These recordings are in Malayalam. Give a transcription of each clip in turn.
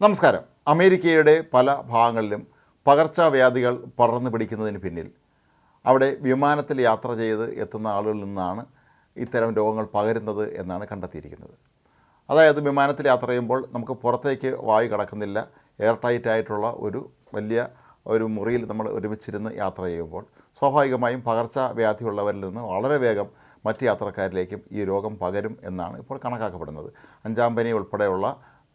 നമസ്കാരം. അമേരിക്കയുടെ പല ഭാഗങ്ങളിലും പകർച്ചവ്യാധികൾ പടർന്നു പിടിക്കുന്നതിന് പിന്നിൽ അവിടെ വിമാനത്തിൽ യാത്ര ചെയ്ത് എത്തുന്ന ആളുകളിൽ നിന്നാണ് ഇത്തരം രോഗങ്ങൾ പകരുന്നത് എന്നാണ് കണ്ടെത്തിയിരിക്കുന്നത്. അതായത് വിമാനത്തിൽ യാത്ര ചെയ്യുമ്പോൾ നമുക്ക് പുറത്തേക്ക് വായു കടക്കുന്നില്ല എയർ ടൈറ്റ് ആയിട്ടുള്ള ഒരു വലിയ ഒരു മുറിയിൽ നമ്മൾ ഒരുമിച്ചിരുന്ന് യാത്ര ചെയ്യുമ്പോൾ സ്വാഭാവികമായും പകർച്ചവ്യാധിയുള്ളവരിൽ നിന്ന് വളരെ വേഗം മറ്റ് യാത്രക്കാരിലേക്കും ഈ രോഗം പകരും എന്നാണ് ഇപ്പോൾ കണക്കാക്കപ്പെടുന്നത്. അഞ്ചാം പനി ഉൾപ്പെടെയുള്ള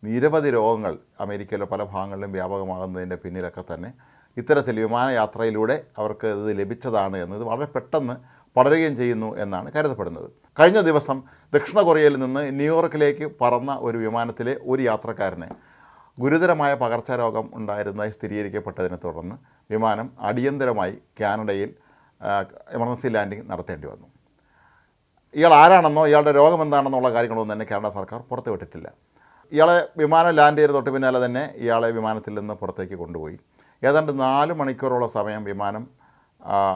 നിരവധി രോഗങ്ങൾ അമേരിക്കയിലെ പല ഭാഗങ്ങളിലും വ്യാപകമാകുന്നതിന്റെ പിന്നിലൊക്കെ തന്നെ ഇത്തരത്തിൽ വിമാനയാത്രയിലൂടെ അവർക്ക് ഇത് ലഭിച്ചതാണ് എന്നത് വളരെ പെട്ടെന്ന് പടരുകയും ചെയ്യുന്നു എന്നാണ് കരുതപ്പെടുന്നത്. കഴിഞ്ഞ ദിവസം ദക്ഷിണ കൊറിയയിൽ നിന്ന് ന്യൂയോർക്കിലേക്ക് പറന്ന ഒരു വിമാനത്തിലെ ഒരു യാത്രക്കാരന് ഗുരുതരമായ പകർച്ചരോഗം ഉണ്ടായിരുന്നതായി സ്ഥിരീകരിക്കപ്പെട്ടതിനെ തുടർന്ന് വിമാനം അടിയന്തരമായി കാനഡയിൽ എമർജൻസി ലാൻഡിംഗ് നടത്തേണ്ടി വന്നു. ഇയാൾ ആരാണെന്നോ ഇയാളുടെ രോഗം എന്താണെന്നുള്ള കാര്യങ്ങളൊന്നും തന്നെ കാനഡ സർക്കാർ പുറത്തുവിട്ടിട്ടില്ല. ഇയാളെ വിമാനം ലാൻഡ് ചെയ്ത തൊട്ട് പിന്നാലെ തന്നെ ഇയാളെ വിമാനത്തിൽ നിന്ന് പുറത്തേക്ക് കൊണ്ടുപോയി. ഏതാണ്ട് നാല് മണിക്കൂറോളം സമയം വിമാനം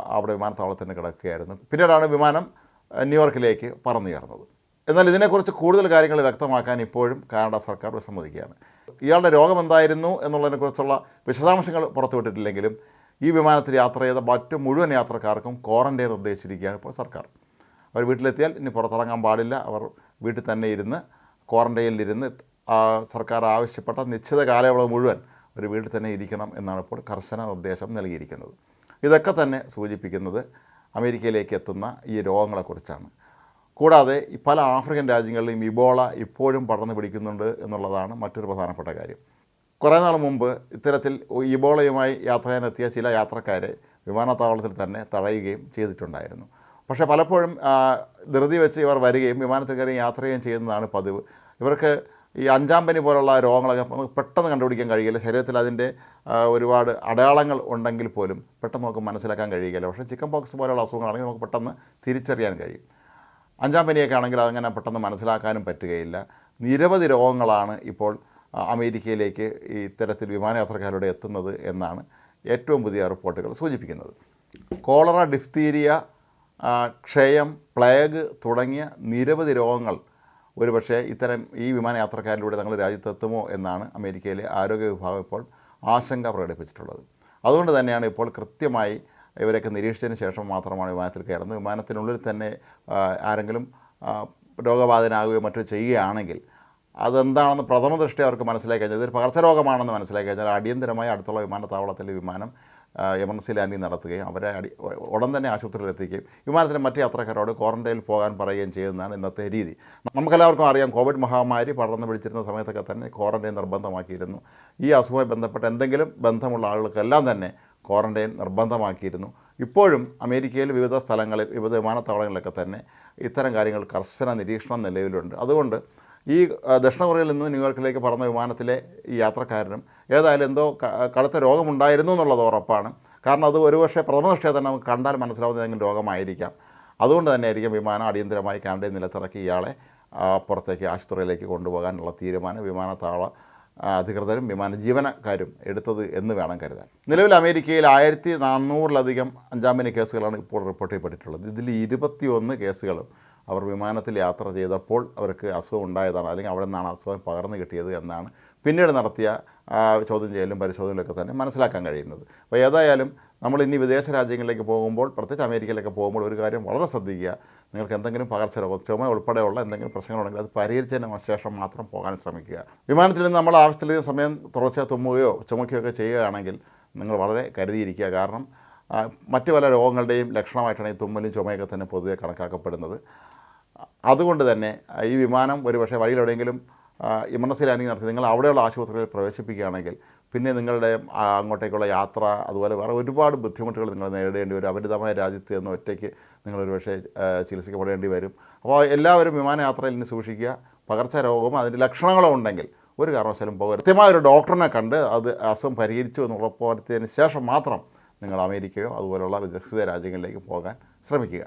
അവിടെ വിമാനത്താവളത്തിന് കിടക്കുകയായിരുന്നു. പിന്നീടാണ് വിമാനം ന്യൂയോർക്കിലേക്ക് പറന്നുയർന്നത്. എന്നാൽ ഇതിനെക്കുറിച്ച് കൂടുതൽ കാര്യങ്ങൾ വ്യക്തമാക്കാൻ ഇപ്പോഴും കാനഡ സർക്കാർ വിസമ്മതിക്കുകയാണ്. ഇയാളുടെ രോഗം എന്തായിരുന്നു എന്നുള്ളതിനെക്കുറിച്ചുള്ള വിശദാംശങ്ങൾ പുറത്തുവിട്ടിട്ടില്ലെങ്കിലും ഈ വിമാനത്തിൽ യാത്ര ചെയ്ത മറ്റ് മുഴുവൻ യാത്രക്കാർക്കും ക്വാറന്റൈൻ നിർദ്ദേശിച്ചിരിക്കുകയാണ് ഇപ്പോൾ സർക്കാർ. അവർ വീട്ടിലെത്തിയാൽ ഇനി പുറത്തിറങ്ങാൻ പാടില്ല. അവർ വീട്ടിൽ തന്നെ ഇരുന്ന് ക്വാറന്റൈനിലിരുന്ന് സർക്കാർ ആവശ്യപ്പെട്ട നിശ്ചിത കാലയളവ് മുഴുവൻ ഒരു വീട്ടിൽ തന്നെ ഇരിക്കണം എന്നാണ് ഇപ്പോൾ കർശന നിർദ്ദേശം നൽകിയിരിക്കുന്നത്. ഇതൊക്കെ തന്നെ സൂചിപ്പിക്കുന്നത് അമേരിക്കയിലേക്ക് എത്തുന്ന ഈ രോഗങ്ങളെക്കുറിച്ചാണ്. കൂടാതെ പല ആഫ്രിക്കൻ രാജ്യങ്ങളിലും ഇബോള ഇപ്പോഴും പടർന്നു പിടിക്കുന്നുണ്ട് എന്നുള്ളതാണ് മറ്റൊരു പ്രധാനപ്പെട്ട കാര്യം. കുറേ നാൾ മുമ്പ് ഇത്തരത്തിൽ ഇബോളയുമായി യാത്ര ചെയ്യാനെത്തിയ ചില യാത്രക്കാരെ വിമാനത്താവളത്തിൽ തന്നെ തടയുകയും ചെയ്തിട്ടുണ്ടായിരുന്നു. പക്ഷേ പലപ്പോഴും ധൃതി വെച്ച് ഇവർ വരികയും വിമാനത്തിൽ കയറി യാത്ര ചെയ്യുകയും ചെയ്യുന്നതാണ് പതിവ്. ഇവർക്ക് ഈ അഞ്ചാം പനി പോലുള്ള രോഗങ്ങളൊക്കെ നമുക്ക് പെട്ടെന്ന് കണ്ടുപിടിക്കാൻ കഴിയില്ല. ശരീരത്തിൽ അതിന്റെ ഒരുപാട് അടയാളങ്ങൾ ഉണ്ടെങ്കിൽ പോലും പെട്ടെന്ന് നമുക്ക് മനസ്സിലാക്കാൻ കഴിയുകയില്ല പക്ഷേ ചിക്കൻ പോക്സ് പോലുള്ള അസുഖങ്ങളാണെങ്കിൽ നമുക്ക് പെട്ടെന്ന് തിരിച്ചറിയാൻ കഴിയും. അഞ്ചാം പനിയൊക്കെ ആണെങ്കിൽ അതങ്ങനെ പെട്ടെന്ന് മനസ്സിലാക്കാനും പറ്റുകയില്ല. നിരവധി രോഗങ്ങളാണ് ഇപ്പോൾ അമേരിക്കയിലേക്ക് ഇത്തരത്തിൽ വിമാനയാത്രക്കാരുടെ എത്തുന്നത് എന്നാണ് ഏറ്റവും പുതിയ റിപ്പോർട്ടുകൾ സൂചിപ്പിക്കുന്നത്. കോളറ ഡിഫ്തീരിയ ക്ഷയം പ്ലേഗ് തുടങ്ങിയ നിരവധി രോഗങ്ങൾ ഒരുപക്ഷെ ഇത്തരം ഈ വിമാനയാത്രക്കാരിലൂടെ തങ്ങളുടെ രാജ്യത്തെത്തുമോ എന്നാണ് അമേരിക്കയിലെ ആരോഗ്യ വിഭാഗം ഇപ്പോൾ ആശങ്ക പ്രകടിപ്പിച്ചിട്ടുള്ളത്. അതുകൊണ്ട് തന്നെയാണ് ഇപ്പോൾ കൃത്യമായി ഇവരൊക്കെ നിരീക്ഷിച്ചതിന് ശേഷം മാത്രമാണ് വിമാനത്തിൽ കയറുന്നത്. വിമാനത്തിനുള്ളിൽ തന്നെ ആരെങ്കിലും രോഗബാധനാകുകയോ മറ്റോ ചെയ്യുകയാണെങ്കിൽ അതെന്താണെന്ന് പ്രഥമ ദൃഷ്ടി അവർക്ക് മനസ്സിലാക്കി കഴിഞ്ഞാൽ ഇതൊരു പകർച്ചരോഗമാണെന്ന് മനസ്സിലാക്കി കഴിഞ്ഞാൽ അടിയന്തരമായി അടുത്തുള്ള വിമാനത്താവളത്തിലെ വിമാനം എമർജൻസി ലാൻഡിങ് നടത്തുകയും അവരെ അടി ഉടൻ തന്നെ ആശുപത്രിയിൽ എത്തിക്കുകയും വിമാനത്തിലെ മറ്റ് യാത്രക്കാരോട് ക്വാറന്റൈനിൽ പോകാൻ പറയുകയും ചെയ്യുന്നതാണ് ഇന്നത്തെ രീതി. നമുക്കെല്ലാവർക്കും അറിയാം കോവിഡ് മഹാമാരി പടർന്നു പിടിച്ചിരുന്ന സമയത്തൊക്കെ തന്നെ ക്വാറന്റൈൻ നിർബന്ധമാക്കിയിരുന്നു. ഈ അസുഖവുമായി ബന്ധപ്പെട്ട എന്തെങ്കിലും ബന്ധമുള്ള ആളുകൾക്കെല്ലാം തന്നെ ക്വാറന്റൈൻ നിർബന്ധമാക്കിയിരുന്നു. ഇപ്പോഴും അമേരിക്കയിൽ വിവിധ സ്ഥലങ്ങളിൽ വിവിധ വിമാനത്താവളങ്ങളിലൊക്കെ തന്നെ ഇത്തരം കാര്യങ്ങൾ കർശന നിരീക്ഷണം നിലവിലുണ്ട്. അതുകൊണ്ട് ഈ ദക്ഷിണ കൊറിയയിൽ നിന്ന് ന്യൂയോർക്കിലേക്ക് പറന്ന വിമാനത്തിലെ ഈ യാത്രക്കാരനും ഏതായാലും എന്തോ കടുത്ത രോഗമുണ്ടായിരുന്നു എന്നുള്ളത് ഉറപ്പാണ്. കാരണം അത് ഒരുപക്ഷെ പ്രഥമദൃഷ്ടിയെ തന്നെ നമുക്ക് കണ്ടാൽ മനസ്സിലാവുന്ന ഏതെങ്കിലും രോഗമായിരിക്കാം. അതുകൊണ്ട് തന്നെ ആയിരിക്കും വിമാനം അടിയന്തരമായി കാനഡയിൽ നിലത്തിറക്കി ഇയാളെ പുറത്തേക്ക് ആശുപത്രിയിലേക്ക് കൊണ്ടുപോകാനുള്ള തീരുമാനം വിമാനത്താവള അധികൃതരും വിമാന ജീവനക്കാരും എടുത്തത് എന്ന് വേണം കരുതാൻ. നിലവിൽ അമേരിക്കയിൽ ആയിരത്തി നാനൂറിലധികം അഞ്ചാം കേസുകളാണ് ഇപ്പോൾ റിപ്പോർട്ട് ചെയ്യപ്പെട്ടിട്ടുള്ളത്. ഇതിൽ ഇരുപത്തിയൊന്ന് കേസുകളും അവർ വിമാനത്തിൽ യാത്ര ചെയ്തപ്പോൾ അവർക്ക് അസുഖം ഉണ്ടായതാണ് അല്ലെങ്കിൽ അവിടെ നിന്നാണ് അസുഖം പകർന്നു കിട്ടിയത് എന്നാണ് പിന്നീട് നടത്തിയ ചോദ്യം ചെയ്യലും പരിശോധനയിലൊക്കെ തന്നെ മനസ്സിലാക്കാൻ കഴിയുന്നത്. അപ്പോൾ ഏതായാലും നമ്മൾ ഇനി വിദേശ രാജ്യങ്ങളിലേക്ക് പോകുമ്പോൾ പ്രത്യേകിച്ച് അമേരിക്കയിലൊക്കെ പോകുമ്പോൾ ഒരു കാര്യം വളരെ ശ്രദ്ധിക്കുക. നിങ്ങൾക്ക് എന്തെങ്കിലും പകർച്ചരോഗം ചുമ ഉൾപ്പെടെയുള്ള എന്തെങ്കിലും പ്രശ്നങ്ങളുണ്ടെങ്കിൽ അത് പരിഹരിച്ചതിന് ശേഷം മാത്രം പോകാൻ ശ്രമിക്കുക. വിമാനത്തിൽ നിന്ന് നമ്മൾ ആവശ്യത്തിലധികം സമയം തുടർച്ച തുമ്മുകയോ ചുമക്കുകയോ ഒക്കെ ചെയ്യുകയാണെങ്കിൽ നിങ്ങൾ വളരെ കരുതിയിരിക്കുക. കാരണം മറ്റു പല രോഗങ്ങളുടെയും ലക്ഷണമായിട്ടാണ് ഈ തുമ്മലും ചുമയൊക്കെ തന്നെ പൊതുവെ കണക്കാക്കപ്പെടുന്നത്. അതുകൊണ്ട് തന്നെ ഈ വിമാനം ഒരുപക്ഷെ വഴിയിലെവിടെയെങ്കിലും ഇമർജൻസി ലാൻഡിങ് നടത്തി നിങ്ങൾ അവിടെയുള്ള ആശുപത്രിയിൽ പ്രവേശിപ്പിക്കുകയാണെങ്കിൽ പിന്നെ നിങ്ങളുടെ അങ്ങോട്ടേക്കുള്ള യാത്ര അതുപോലെ വേറെ ഒരുപാട് ബുദ്ധിമുട്ടുകൾ നിങ്ങൾ നേരിടേണ്ടി വരും. അപരിതമായ രാജ്യത്ത് നിന്ന് ഒറ്റയ്ക്ക് നിങ്ങൾ ഒരുപക്ഷെ ചികിത്സിക്കപ്പെടേണ്ടി വരും. അപ്പോൾ എല്ലാവരും വിമാനയാത്രയിൽ നിന്ന് സൂക്ഷിക്കുക. പകർച്ചരോഗം അതിന്റെ ലക്ഷണങ്ങളോ ഉണ്ടെങ്കിൽ ഒരു കാരണവശാലും പോകരുത്. കൃത്യമായ ഒരു ഡോക്ടറിനെ കണ്ട് അത് അസുഖം പരിഹരിച്ചു എന്ന് ഉറപ്പുവരുത്തിയതിന് ശേഷം മാത്രം നിങ്ങൾ അമേരിക്കയോ അതുപോലുള്ള വികസിത രാജ്യങ്ങളിലേക്ക് പോകാൻ ശ്രമിക്കുക.